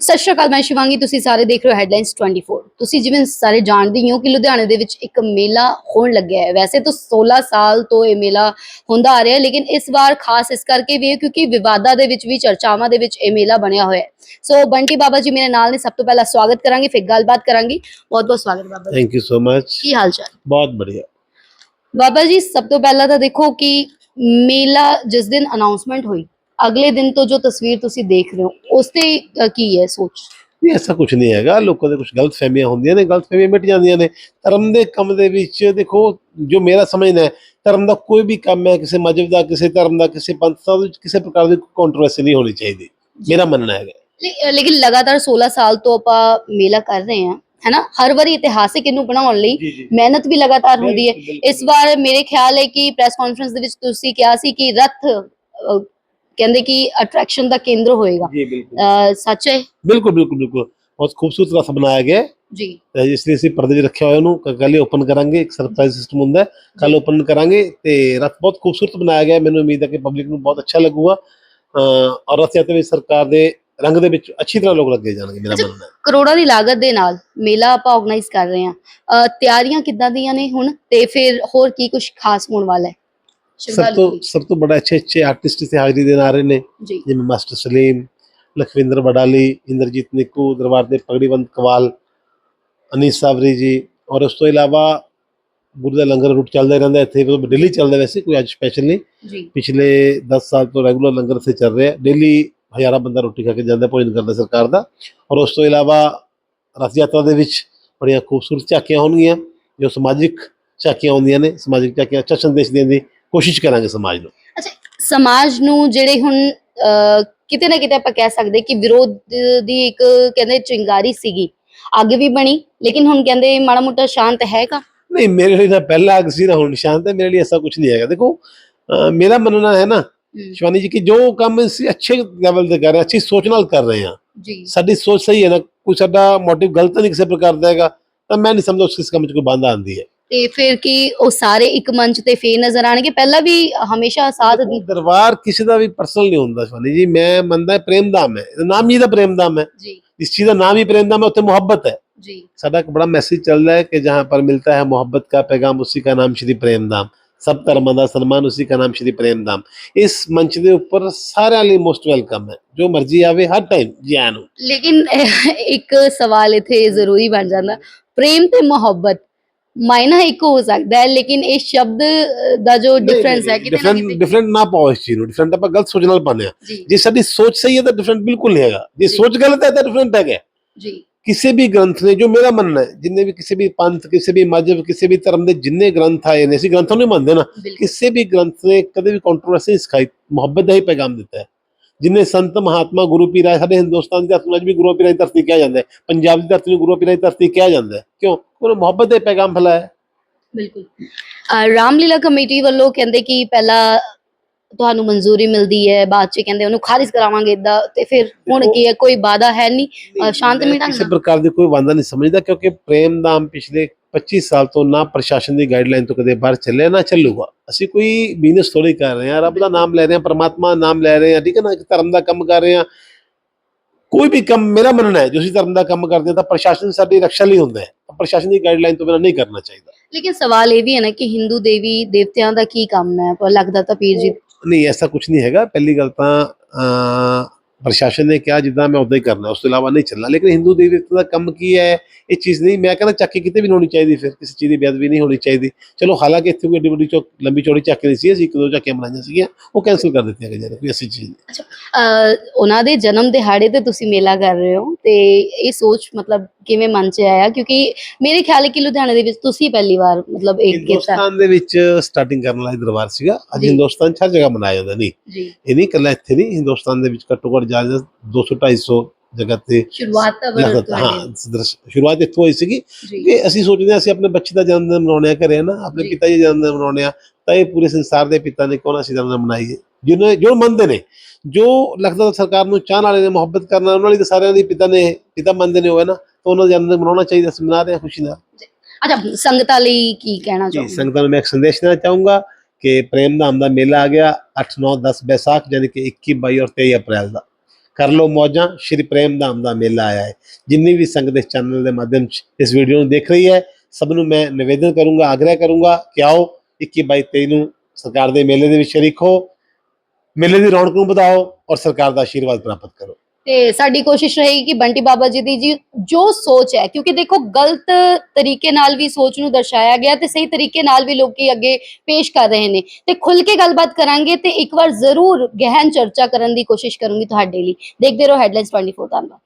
ਸਤਿ ਸ਼੍ਰੀ ਅਕਾਲ ਮੈਂ ਸ਼ਿਵਾਂਗੀ ਤੁਸੀਂ ਸਾਰੇ ਦੇਖ ਰਹੇ ਹੋ ਹੈਡਲਾਈਨਸ 24 ਤੁਸੀਂ ਜਿਵੇਂ ਸਾਰੇ ਜਾਣਦੇ ਹੋ ਕਿ ਲੁਧਿਆਣੇ ਦੇ ਵਿੱਚ ਇੱਕ ਮੇਲਾ ਹੋਣ ਲੱਗਿਆ ਹੈ। ਵੈਸੇ ਤਾਂ 16 ਸਾਲ ਤੋਂ ਇਹ ਮੇਲਾ ਹੁੰਦਾ ਆ ਰਿਹਾ ਲੇਕਿਨ ਇਸ ਵਾਰ ਖਾਸ ਇਸ ਕਰਕੇ ਵੀ ਹੈ ਕਿਉਂਕਿ ਵਿਵਾਦਾਂ ਦੇ ਵਿੱਚ ਵੀ ਚਰਚਾਵਾਂ ਦੇ ਵਿੱਚ ਇਹ ਮੇਲਾ ਬਣਿਆ ਹੋਇਆ ਹੈ। ਸੋ ਬੰਟੀ ਬਾਬਾ ਜੀ ਮੇਰੇ ਨਾਲ ਨੇ ਸਭ ਤੋਂ ਪਹਿਲਾਂ ਸਵਾਗਤ ਕਰਾਂਗੇ ਫਿਰ ਗੱਲਬਾਤ ਕਰਾਂਗੇ। ਬਹੁਤ ਬਹੁਤ ਸਵਾਗਤ ਬਾਬਾ ਥੈਂਕ ਯੂ ਸੋ ਮਚ ਕੀ ਹਾਲ ਚਾਲ? ਬਹੁਤ ਵਧੀਆ। ਬਾਬਾ ਜੀ ਸਭ ਤੋਂ ਪਹਿਲਾਂ ਤਾਂ ਦੇਖੋ ਕਿ ਮੇਲਾ ਜਿਸ ਦਿਨ ਅਨਾਉਂਸਮੈਂਟ ਹੋਈ ਅਗਲੇ ਦਿਨ ਤੋਂ ਜੋ ਤਸਵੀਰ ਤੁਸੀਂ ਦੇਖ ਰਹੇ ਹੋ ਉਸ ਤੇ ਅ, ਕੀ ਹੈ ਸੋਚ? ਨਹੀਂ ਐਸਾ ਕੁਝ ਨਹੀਂ ਹੈਗਾ। ਲੋਕਾਂ ਦੇ ਕੁਝ ਗਲਤ ਫਹਿਮੀਆਂ ਹੁੰਦੀਆਂ ਨੇ ਗਲਤ ਫਹਿਮੀਆਂ ਮਿਟ ਜਾਂਦੀਆਂ ਨੇ। ਧਰਮ ਦੇ ਕੰਮ ਦੇ ਵਿੱਚ ਦੇਖੋ ਜੋ ਮੇਰਾ ਸਮਝਣਾ ਹੈ ਧਰਮ ਦਾ ਕੋਈ ਵੀ ਕੰਮ ਹੈ ਕਿਸੇ ਮਜਬ ਦਾ ਕਿਸੇ ਧਰਮ ਦਾ ਕਿਸੇ ਪੰਥ ਦਾ ਉਹਦੇ ਵਿੱਚ ਕਿਸੇ ਪ੍ਰਕਾਰ ਦੀ ਕੰਟਰੋਵਰਸੀ ਨਹੀਂ ਹੋਣੀ ਚਾਹੀਦੀ। ਮੇਰਾ ਮੰਨਣਾ ਹੈਗਾ। ਲੇ- ਲੇਕਿਨ ਲਗਾਤਾਰ 16 ਸਾਲ ਤੋਂ ਆਪਾਂ ਮੇਲਾ ਕਰ ਰਹੇ ਹਾਂ ਹੈਨਾ? ਹਰ ਵਾਰੀ ਇਤਿਹਾਸਿਕ ਇਹਨੂੰ ਬਣਾਉਣ ਲਈ ਜੀ ਜੀ। ਮਿਹਨਤ ਵੀ ਲਗਾਤਾਰ ਹੁੰਦੀ ਹੈ। ਇਸ ਵਾਰ ਮੇਰੇ ਖਿਆਲ ਹੈ ਕਿ ਪ੍ਰੈਸ ਕਾਨਫਰੰਸ ਦੇ ਵਿੱਚ ਤੁਸੀਂ ਕਿਹਾ ਸੀ ਕਿ ਰੱਥ ਅ, ਕਹਿੰਦੇ ਕਿ ਅਟਰੈਕਸ਼ਨ ਦਾ ਕੇਂਦਰ ਹੋਏਗਾ। ਜੀ ਬਿਲਕੁਲ। ਅ, ਸੱਚ ਹੈ? ਬਿਲਕੁਲ ਬਿਲਕੁਲ ਬਿਲकुल ਬਹੁਤ ਖੂਬਸੂਰਤ ਰਸ ਬਣਾਇਆ ਗਿਆ ਹੈ। ਜੀ। ਤੇ ਇਸ ਲਈ ਅਸੀਂ ਪਰਦੇ ਵਿੱਚ ਰੱਖਿਆ ਹੋਇਆ ਉਹਨੂੰ ਕੱਲ ਹੀ ਓਪਨ ਕਰਾਂਗੇ ਇੱਕ ਸਰਪ੍ਰਾਈਜ਼ ਸਿਸਟਮ ਹੁੰਦਾ ਕੱਲ ਓਪਨ ਕਰਾਂਗੇ ਤੇ ਰਥ ਬਹੁਤ ਖੂਬਸੂਰਤ ਬਣਾਇਆ ਗਿਆ ਹੈ। ਮੈਨੂੰ ਉਮੀਦ ਹੈ ਕਿ ਪਬਲਿਕ ਨੂੰ ਬਹੁਤ ਅੱਛਾ ਲੱਗੂਗਾ। ਅਹ ਔਰ ਰਥ ਯਾਤਰਾ ਵਿੱਚ ਸਰਕਾਰ ਦੇ ਰੰਗ ਦੇ ਵਿੱਚ ਅੱਛੀ ਤਰ੍ਹਾਂ ਲੋਕ ਲੱਗੇ ਜਾਣਗੇ ਮੇਰਾ ਅੱਛਾ। ਮੰਨਣਾ ਹੈ। ਕਰੋੜਾਂ ਦੀ ਲਾਗਤ ਦੇ ਨਾਲ ਮੇਲਾ ਆਪਾਂ ਆਰਗੇਨਾਈਜ਼ ਕਰ ਰਹੇ ਹਾਂ। ਅ, ਤਿਆਰੀਆਂ ਕਿੱਦਾਂ ਦੀਆਂ ਨੇ ਹੁਣ? ਤੇ ਫਿਰ ਹੋਰ ਕੀ ਕੁਝ ਖਾਸ ਹੋਣ ਵਾਲਾ ਹੈ? ਸਭ ਤੋਂ। ਸਭ ਤੋਂ ਬੜਾ ਅੱਛੇ ਅੱਛੇ ਆਰਟਿਸਟ ਇਸੇ ਹਾਜ਼ਰੀ ਦੇਣ ਆ ਰਹੇ ਨੇ ਜਿਵੇਂ ਮਾਸਟਰ ਸਲੀਮ ਲਖਵਿੰਦਰ ਬਡਾਲੀ ਇੰਦਰਜੀਤ ਨਿੱਕੂ ਦਰਬਾਰ ਦੇ ਪਗੜੀਵੰਤ ਕਵਾਲ ਅਨੀਸ ਸਾਵਰੀ ਜੀ ਔਰ ਉਸ ਤੋਂ ਇਲਾਵਾ ਗੁਰੂ ਦਾ ਲੰਗਰ ਰੂਟ ਚੱਲਦਾ ਰਹਿੰਦਾ ਇੱਥੇ ਉਹ ਦਿੱਲੀ ਚੱਲਦਾ ਵੈਸੇ ਕੋਈ ਅੱਜ ਸਪੈਸ਼ਲ ਨਹੀਂ। ਪਿਛਲੇ 10 ਸਾਲ ਤੋਂ ਰੈਗੂਲਰ ਲੰਗਰ ਇੱਥੇ ਚੱਲ ਰਿਹਾ ਡੇਲੀ ਹਜ਼ਾਰਾਂ ਬੰਦਾ ਰੋਟੀ ਖਾ ਕੇ ਜਾਂਦਾ ਭੋਜਨ ਕਰਦਾ ਸਰਕਾਰ ਦਾ। ਔਰ ਉਸ ਤੋਂ ਇਲਾਵਾ ਰਥ ਯਾਤਰਾ ਦੇ ਵਿੱਚ ਬੜੀਆਂ ਖੂਬਸੂਰਤ ਝਾਕੀਆਂ ਹੋਣਗੀਆਂ ਜੋ ਸਮਾਜਿਕ ਝਾਕੀਆਂ ਹੁੰਦੀਆਂ ਨੇ ਸਮਾਜਿਕ ਝਾਕੀਆਂ ਅੱਛਾ ਸੰਦੇਸ਼ ਦੇਣ ਦੀ ਕੋਸ਼ਿਸ਼ ਕਰਾਂਗੇ ਸਮਾਜ ਨੂੰ। ਸਮਾਜ ਨੂੰ ਜਿਹੜੇ ਹੁਣ ਕਿਤੇ ਨਾ ਕਿਤੇ ਆਪਾਂ ਕਹਿ ਸਕਦੇ ਕਿ ਵਿਰੋਧ ਦੀ ਇੱਕ ਕਹਿੰਦੇ ਚਿੰਗਾਰੀ ਸੀਗੀ। ਅੱਗ ਵੀ ਬਣੀ ਲੇਕਿਨ ਹੁਣ ਕਹਿੰਦੇ ਮਾੜਾ ਮੋਟਾ ਸ਼ਾਂਤ ਹੈਗਾ। ਨਹੀਂ ਮੇਰੇ ਲਈ ਤਾਂ ਪਹਿਲਾ ਅਗ ਸੀ ਨਾ ਹੁਣ ਨਿਸ਼ਾਨ ਤੇ ਮੇਰੇ ਲਈ ਐਸਾ ਕੁਝ ਨਹੀਂ ਹੈਗਾ। ਦੇਖੋ ਮੇਰਾ ਮੰਨਣਾ ਹੈ ਨਾ ਸ਼ਿਵਾਨੀ ਜੀ ਕਿ ਜੋ ਕੰਮ ਅਸੀਂ ਅੱਛੇ ਲੈਵਲ ਤੇ ਕਰ ਰਹੇ ਹਾਂ ਅੱਛੀ ਸੋਚ ਨਾਲ ਕਰ ਰਹੇ ਹਾਂ ਜੀ। ਸਾਡੀ ਸੋਚ ਸਹੀ ਹੈ ਨਾ ਕੋਈ ਸਾਡਾ ਮੋਟਿਵ ਗਲਤ ਨਹੀਂ ਕਿਸੇ ਪ੍ਰਕਾਰ ਦਾ ਹੈਗਾ ਤਾਂ ਮੈਂ ਨਹੀਂ ਸਮਝਦਾ ਉਸ ਕੰਮ 'ਚ ਕੋਈ ਬਾਂਧਾ ਆਉਂਦੀ ਹੈ। ਤੇ ਫਿਰ ਕੀ ਉਹ ਸਾਰੇ ਇੱਕ ਮੰਚ ਤੇ ਫੇਰ ਨਜ਼ਰ ਆਣਗੇ ਪਹਿਲਾਂ ਵੀ ਹਮੇਸ਼ਾ ਸਾਥ ਦਰਬਾਰ ਕਿਸੇ ਦਾ ਵੀ ਪਰਸਨਲ ਨਹੀਂ ਹੁੰਦਾ ਸਵਾਨੀ ਜੀ। ਮੈਂ ਮੰਨਦਾ ਪ੍ਰੇਮਦਾਮ ਹੈ। ਇਹਦਾ ਨਾਮ ਹੀ ਦਾ ਪ੍ਰੇਮਦਾਮ ਹੈ। ਜੀ। ਇਸ ਚੀਜ਼ ਦਾ ਨਾਮ ਹੀ ਪ੍ਰੇਮਦਾਮ ਹੈ ਉੱਥੇ ਮੁਹੱਬਤ ਹੈ। ਜੀ। ਸਾਡਾ ਇੱਕ ਬੜਾ ਮੈਸੇਜ ਚੱਲ ਹੈ ਕਿ ਜਹਾਂ ਪਰ ਮਿਲਤਾ ਹੈ ਮੁਹੱਬਤ ਦਾ ਪੈਗਾਮ ਉਸੇ ਦਾ ਨਾਮ ਸ਼੍ਰੀ ਪ੍ਰੇਮਦਾਮ ਸਭ ਧਰਮਾਂ ਦਾ ਸਨਮਾਨ ਉਸੇ ਦਾ ਨਾਮ ਸ਼੍ਰੀ ਪ੍ਰੇਮਦਾਮ ਇਸ ਮੰਚ ਦੇ ਉੱਪਰ ਸਾਰਿਆਂ ਲਈ ਮੋਸਟ ਵੈਲਕਮ ਹੈ। ਜੋ ਮਰਜ਼ੀ ਆਵੇ ਹਰ ਟਾਈਮ ਜਿਆਨ ਲੇਕਿਨ ਇੱਕ ਸਵਾਲ ਇਥੇ ਜ਼ਰੂਰੀ ਬਣ ਜਾਂਦਾ। ਪ੍ਰੇਮ ਤੇ ਮੁਹੱਬਤ ਮਾਇਨਾ ਇੱਕ ਹੋ ਸਕਦਾ ਹੈ ਲੇਕਿਨ ਇਹ ਸ਼ਬਦ ਦਾ ਜੋ ਡਿਫਰੈਂਸ ਹੈ ਕਿਤੇ ਨਾ ਡਿਫਰੈਂਟ ਕਿਤੇ ਡਿਫਰੈਂਟ ਨਾ ਪਾਓ ਇਸ ਚੀਜ਼ ਨੂੰ ਡਿਫਰੈਂਟ ਆਪਾਂ ਗਲਤ ਸੋਚ ਨਾਲ ਪਾਉਂਦੇ ਹਾਂ। ਜੀ। ਜੇ ਸਾਡੀ ਸੋਚ ਸਹੀ ਹੈ ਤਾਂ ਡਿਫਰੈਂਟ ਬਿਲਕੁਲ ਨਹੀਂ ਹੈਗਾ। ਜੇ ਜੀ। ਸੋਚ ਗਲਤ ਹੈ ਤਾਂ ਡਿਫਰੈਂਟ ਹੈਗਾ। ਜੀ। ਕਿਸੇ ਵੀ ਗ੍ਰੰਥ ਨੇ ਜੋ ਮੇਰਾ ਮੰਨਣਾ ਹੈ ਜਿੰਨੇ ਵੀ ਕਿਸੇ ਵੀ ਪੰਥ ਕਿਸੇ ਵੀ ਮਜਹਬ ਕਿਸੇ ਵੀ ਧਰਮ ਦੇ ਜਿੰਨੇ ਗ੍ਰੰਥ ਆਏ ਨੇ ਅਸੀਂ ਗ੍ਰੰਥਾਂ ਨੂੰ ਹੀ ਮੰਨਦੇ ਨਾ। ਬਿਲਕੁਲ। ਕਿਸੇ ਵੀ ਗ੍ਰੰਥ ਨੇ ਕਦੇ ਵੀ ਕੰਟਰੋਵਰਸੀ ਨਹੀਂ ਸਿਖਾਈ ਮੁਹੱਬਤ ਦਾ ਹੀ ਪੈਗਾਮ ਦਿੱਤਾ ਹੈ। ਜਿੰਨੇ ਸੰਤ ਮਹਾਤਮਾ ਗੁਰੂ ਪੀਰ ਸਾਡੇ ਹਿੰਦੁਸਤਾਨ ਦੀ ਧਰਤੀ ਨੂੰ ਅੱਜ ਵੀ ਗੁਰੂ ਪੀਰਾਂ ਦੀ ਧਰਤੀ ਕਿਹਾ ਜਾਂਦਾ ਹੈ। ਪੰਜਾਬ ਦੀ ਧਰਤੀ ਨੂੰ ਗੁਰੂ ਪੀਰਾਂ ਦੀ ਧਰਤੀ ਕਿਹਾ ਜਾਂਦਾ ਹੈ। ਕਿਉਂ? ਉਹਨੇ ਮੁਹੱਬਤ ਦਾ ਪੈਗਾਮ ਫੈਲਾਇਆ ਬਿਲਕੁਲ। ਅ, ਰਾਮਲੀਲਾ ਕਮੇਟੀ ਵੱਲੋਂ ਕਹਿੰਦੇ ਕਿ ਪਹਿਲਾਂ ਤੁਹਾਨੂੰ ਮਨਜ਼ੂਰੀ ਮਿਲਦੀ ਹੈ ਬਾਅਦ ਚ ਕਹਿੰਦੇ ਉਹਨੂੰ ਖਾਰਿਜ ਕਰਾਵਾਂਗੇ ਇਦਾਂ ਤੇ ਫਿਰ ਹੁਣ ਕੀ ਹੈ ਕੋਈ ਵਾਦਾ ਹੈ ਨਹੀਂ ਸ਼ਾਂਤਮਈ ਮੈਂ ਕਿਸੇ। ਪ੍ਰਕਾਰ ਦੀ ਕੋਈ ਵਾਂਦਾ ਨਹੀਂ ਸਮਝਦਾ ਕਿਉਂਕਿ ਪ੍ਰੇਮ ਦਾਮ ਪਿਛਲੇ 25 ਸਾਲ ਤੋਂ ਨਾ ਪ੍ਰਸ਼ਾਸਨ ਦੀ ਗਾਈਡਲਾਈਨ ਤੋਂ ਕਦੇ ਬਾਹਰ ਚੱਲਿਆ ਨਾ ਚੱਲੂਗਾ। ਅਸੀਂ ਕੋਈ ਬਿਜ਼ਨਸ ਥੋੜੀ ਕਰ ਰਹੇ ਹਾਂ ਰੱਬ ਦਾ ਨਾਮ ਲੈ ਰਹੇ ਹਾਂ ਪਰਮਾਤਮਾ ਦਾ ਨਾਮ ਲੈ ਰਹੇ ਹਾਂ ਠੀਕ ਹੈ ਨਾ ਇੱਕ ਧਰਮ ਦਾ ਕੰਮ ਕਰ ਰਹੇ ਹਾਂ। ਕੋਈ ਵੀ ਕੰਮ ਮੇਰਾ ਮੰਨਣਾ ਹੈ ਜੋ ਅਸੀਂ ਧਰਮ ਦਾ ਕੰਮ ਕਰਦੇ ਹਾਂ ਤਾਂ ਪ੍ਰਸ਼ਾਸਨ ਸਾਡੀ ਰੱਖਿਆ ਲਈ ਹੁੰਦਾ ਹੈ ਪ੍ਰਸ਼ਾਸਨ ਦੀ ਗਾਈਡਲਾਈਨ ਤੋਂ ਬਿਨਾਂ ਨਹੀਂ ਕਰਨਾ ਚਾਹੀਦਾ। ਲੇਕਿਨ ਸਵਾਲ ਇਹ ਵੀ ਹੈ ਨਾ ਕਿ ਹਿੰਦੂ ਦੇਵੀ ਦੇਵਤਿਆਂ ਦਾ ਕੀ ਕੰਮ ਹੈ? ਪਰ ਲੱਗਦਾ ਤਾਂ ਪੀਰ ਜੀ ਨਹੀਂ ਐਸਾ ਕੁਝ ਨਹੀਂ ਹੈਗਾ। ਪਹਿਲੀ ਗੱਲ ਤਾਂ ਪ੍ਰਸ਼ਾਸਨ ਨੇ ਕਿਹਾ ਜਿੱਦਾਂ ਮੈਂ ਉਦਾਂ ਹੀ ਕਰਨਾ ਉਸ ਤੋਂ ਇਲਾਵਾ ਨਹੀਂ ਚੱਲਣਾ। ਲੇਕਿਨ ਹਿੰਦੂ ਦੇਵੀ ਦੇਵਤਾ ਦਾ ਕੰਮ ਕੀ ਹੈ? ਇਹ ਚੀਜ਼ ਨਹੀਂ ਮੈਂ ਕਹਿੰਦਾ ਚੱਕੀ ਕਿਤੇ ਵੀ ਨਹੀਂ ਹੋਣੀ ਚਾਹੀਦੀ ਫਿਰ ਕਿਸੇ ਚੀਜ਼ ਦੀ ਬੇਅਦਬੀ ਨਹੀਂ ਹੋਣੀ ਚਾਹੀਦੀ। ਚਲੋ ਹਾਲਾਂਕਿ ਇੱਥੇ ਕੋਈ ਏਡੀ ਵੱਡੀ ਚੌਕ ਲੰਬੀ ਚੌੜੀ ਚੱਕ ਨਹੀਂ ਸੀ ਅਸੀਂ ਇੱਕ ਦੋ ਚੱਕੀਆਂ ਬਣਾਈਆਂ ਸੀਗੀਆਂ ਉਹ ਕੈਨਸਲ ਕਰ ਦਿੱਤੀਆਂ ਗਈਆਂ ਕੋਈ ਐਸੀ ਚੀਜ਼ ਨਹੀਂ। ਅ, ਉਹਨਾਂ ਦੇ ਜਨਮ ਦਿਹਾੜੇ ਤੇ ਤੁਸੀਂ ਮੇਲਾ ਕਰ ਰਹੇ ਹੋ ਤੇ ਇਹ ਸੋਚ ਮਤਲਬ ਕਿਵੇਂ ਮਨ ਚ ਆਇਆ? ਕਿਉਂਕਿ ਮੇਰੇ ਖਿਆਲ ਹੈ ਕਿ ਲੁਧਿਆਣੇ ਦੇ ਵਿੱਚ ਤੁਸੀਂ ਪਹਿਲੀ ਵਾਰ ਮਤਲਬ ਇੱਕ ਹਿੰਦੁਸਤਾਨ ਦੇ ਵਿੱਚ ਸਟਾਰਟਿੰਗ ਕਰਨ ਵਾਲਾ ਦਰਬਾਰ ਸੀਗਾ। ਅੱਜ। ਹਿੰਦੁਸਤਾਨ 'ਚ ਹਰ ਜਗ੍ਹਾ ਮਨਾਇਆ ਜਾਂਦਾ ਨਹੀਂ। ਇਹ ਨਹੀਂ ਇਕੱਲਾ ਇੱਥੇ ਨਹੀਂ ਹਿੰਦੁਸਤਾਨ ਦੇ ਵਿੱਚ ਘੱਟੋ ਘੱਟ ਜਾ 200 250 ਜਗ੍ਹਾ ਤੇ ਸ਼ੁਰੂਆਤ ਤਾਂ ਹਾਂ ਦਰਸ਼- ਸ਼ੁਰੂਆਤ ਇੱਥੋਂ ਹੋਈ ਸੀਗੀ ਜੀ। ਕਿ ਅਸੀਂ ਸੋਚਦੇ ਹਾਂ ਅਸੀਂ ਆਪਣੇ ਬੱਚੇ ਦਾ ਜਨਮ ਦਿਨ ਮਨਾਉਣੇ ਆ ਘਰੇ ਨਾ ਆਪਣੇ ਜੀ। ਪਿਤਾ ਜੀ ਦਾ ਜਨਮ ਦਿਨ ਮਨਾਉਣੇ ਆ ਤਾਂ ਇਹ ਪੂਰੇ ਸੰਸਾਰ ਦੇ ਪਿਤਾ ਨੇ ਕਿਉਂ ਨਾ ਅਸੀਂ ਜਨਮ ਦਿਨ ਮਨਾਈਏ। ਜਿਹਨੇ ਜੋ ਮੰਨਦੇ ਨੇ ਜੋ ਲੱਗਦਾ ਸਰਕਾਰ ਨੂੰ ਚਾਹਣ ਵਾਲੇ ਨੇ ਮੁਹੱਬਤ ਕਰਨਾ ਉਹਨਾਂ ਲਈ ਤਾਂ ਸਾਰਿਆਂ ਦੀ ਪਿਤਾ ਨੇ ਪਿਤਾ ਮੰਨਦੇ ਨੇ ਹੋਏ ਨਾ ਤਾਂ ਉਹਨਾਂ ਦਾ ਜਨਮ ਦਿਨ ਮਨਾਉਣਾ ਚਾਹੀਦਾ ਅਸੀਂ ਮਨਾ ਰਹੇ ਹਾਂ ਖੁਸ਼ੀ ਨਾਲ। ਅੱਛਾ ਸੰਗਤਾਂ ਲਈ ਕੀ ਕਹਿਣਾ ਜੀ ਚਾਹੁੰਦੇ ਸੰਗਤਾਂ ਨੂੰ ਮੈਂ ਇੱਕ ਸੰਦੇਸ਼ ਦੇਣਾ ਚਾਹੂੰਗਾ ਕਿ ਪ੍ਰੇਮ ਧਾਮ ਦਾ ਮੇਲਾ ਆ ਗਿਆ 8 9 10 ਬੈਸਾਖ ਯਾਨੀ ਕਿ 21 22 ਔਰ 23 ਅਪ੍ਰੈਲ ਦਾ। ਕਰ ਲਓ ਮੌਜਾਂ। ਸ਼੍ਰੀ ਪ੍ਰੇਮ ਧਾਮ ਦਾ ਮੇਲਾ ਆਇਆ ਹੈ। ਜਿੰਨੀ ਵੀ ਸੰਗਤ ਇਸ ਚੈਨਲ ਦੇ ਮਾਧਿਅਮ 'ਚ ਇਸ ਵੀਡੀਓ ਨੂੰ ਦੇਖ ਰਹੀ ਹੈ, ਸਭ ਨੂੰ ਮੈਂ ਨਿਵੇਦਨ ਕਰੂੰਗਾ, ਆਗ੍ਰਹਿ ਕਰੂੰਗਾ ਕਿ ਆਓ 21 ਬਾਈ 23 ਨੂੰ ਸਰਕਾਰ ਦੇ ਮੇਲੇ ਦੇ ਵਿੱਚ ਸ਼ਰੀਕ ਹੋ ਮੇਲੇ ਦੀ ਰੌਣਕ ਨੂੰ ਵਧਾਓ ਔਰ ਸਰਕਾਰ ਦਾ ਆਸ਼ੀਰਵਾਦ ਪ੍ਰਾਪਤ ਕਰੋ। ਤੇ ਸਾਡੀ ਕੋਸ਼ਿਸ਼ ਰਹੇਗੀ ਕਿ ਬੰਟੀ ਬਾਬਾ ਜੀ ਦੀ ਜੀ ਜੋ ਸੋਚ ਹੈ, ਕਿਉਂਕਿ ਦੇਖੋ ਗਲਤ ਤਰੀਕੇ ਨਾਲ ਵੀ ਸੋਚ ਨੂੰ ਦਰਸਾਇਆ ਗਿਆ ਤੇ ਸਹੀ ਤਰੀਕੇ ਨਾਲ ਵੀ ਲੋਕੀ ਅੱਗੇ ਪੇਸ਼ ਕਰ ਰਹੇ ਨੇ। ਤੇ ਖੁੱਲ ਕੇ ਗੱਲਬਾਤ ਕਰਾਂਗੇ ਤੇ ਇੱਕ ਵਾਰ ਜ਼ਰੂਰ ਗਹਿਨ ਚਰਚਾ ਕਰਨ ਦੀ ਕੋਸ਼ਿਸ਼ ਕਰੂੰਗੀ ਤੁਹਾਡੇ ਲਈ। ਦੇਖਦੇ ਰਹੋ ਹੈਡਲਾਈਨਸ 24 ਧੰਨਵਾਦ।